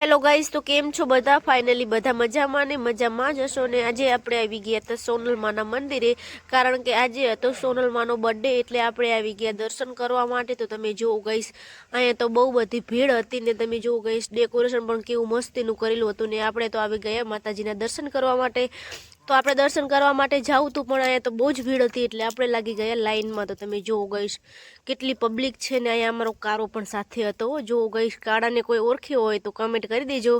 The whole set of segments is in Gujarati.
હેલો ગાઈસ તો કેમ છો બધા? ફાઇનલી બધા મજામાં ને મજામાં જ હશો ને? આજે આપણે આવી ગયા હતા સોનલમાના મંદિરે, કારણ કે આજે હતો સોનલમાનો બર્થડે એટલે આપણે આવી ગયા દર્શન કરવા માટે. તો તમે જુઓ ગઈશ અહીંયા તો બહુ બધી ભીડ હતી ને તમે જુઓ ગઈશ ડેકોરેશન પણ કેવું મસ્તીનું કરેલું હતું ને આપણે તો આવી ગયા માતાજીના દર્શન કરવા માટે. તો આપણે દર્શન કરવા માટે જાવું હતું પણ અહીંયા તો બહુ જ ભીડ હતી એટલે આપણે લાગી ગયા લાઇનમાં તો તમે જોવો ગઈશ કેટલી પબ્લિક છે ને, અહીંયા અમારો કારો પણ સાથે હતો જોવો ગઈશ, કાળાને કોઈ ઓળખ્યો હોય તો કમેન્ટ કરી દેજો.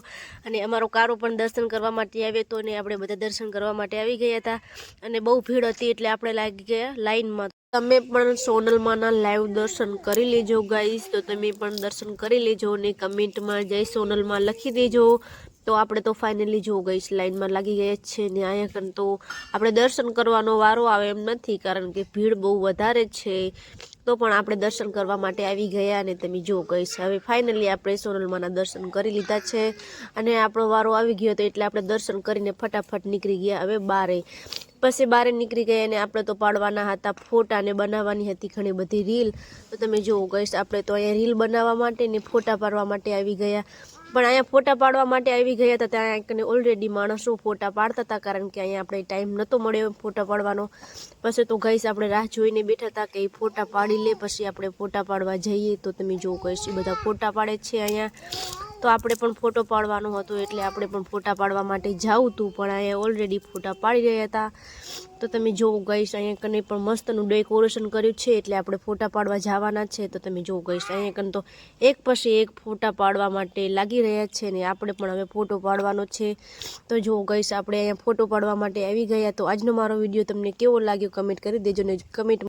અને અમારો કારો પણ દર્શન કરવા માટે આવ્યો હતો ને, આપણે બધા દર્શન કરવા માટે આવી ગયા હતા. અને બહુ ભીડ હતી એટલે આપણે લાગી ગયા લાઈનમાં. તમે પણ સોનલમાના લાઈવ દર્શન કરી લેજો ગાઈસ તો તમે પણ દર્શન કરી લેજો ને કમેન્ટમાં જય સોનલમાં લખી દેજો. તો આપણે તો ફાઇનલી જો ગઈશ લાઈનમાં લાગી ગયા છે ને અહીંયા કણ તો આપણે દર્શન કરવાનો વારો આવે એમ નથી, કારણ કે ભીડ બહુ વધારે છે. તો પણ આપણે દર્શન કરવા માટે આવી ગયા અને તમે જો ગઈશ હવે ફાઇનલી આપણે સોનલમાના દર્શન કરી લીધા છે. અને આપણો વારો આવી ગયો તો એટલે આપણે દર્શન કરીને ફટાફટ નીકળી ગયા હવે બારે. પછી બહાર નીકળી ગયા અને આપણે તો પાડવાના હતા, ફોટા ને બનાવવાની હતી ઘણી બધી રીલ. તો તમે જુઓ ગઈશ આપણે તો અહીંયા રીલ બનાવવા માટે ને ફોટા પાડવા માટે આવી ગયા. પણ અહીંયા ફોટા પાડવા માટે આવી ગયા હતા, ત્યાં કને ઓલરેડી માણસો ફોટા પાડતા હતા, કારણ કે અહીંયા આપણે ટાઈમ નહોતો મળ્યો ફોટા પાડવાનો. પછી તો ગઈશ આપણે રાહ જોઈને બેઠા હતા કે એ ફોટા પાડી લે, પછી આપણે ફોટા પાડવા જઈએ. તો તમે જુઓ ગઈશ એ બધા ફોટા પાડે છે અહીંયા. તો આપણે પણ ફોટો પાડવાનો હતો એટલે આપણે પણ ફોટા પાડવા માટે જાવું હતું પણ અહીંયા ઓલરેડી ફોટા પાડી રહ્યા હતા. તો તમે જો ગઈશ અહીંયા કને પણ મસ્તનું ડેકોરેશન કર્યું છે એટલે આપણે ફોટા પાડવા જવાના છે. તો તમે જો ગઈશ અહીંયા કને તો એક પછી એક ફોટા પાડવા માટે લાગી રહ્યા છે ને આપણે પણ હવે ફોટો પાડવાનો છે. તો જો ગઈશ આપણે અહીંયા ફોટો પાડવા માટે આવી ગયા. તો આજનો મારો વીડિયો તમને કેવો લાગ્યો કમેન્ટ કરી દેજો ને કમેન્ટ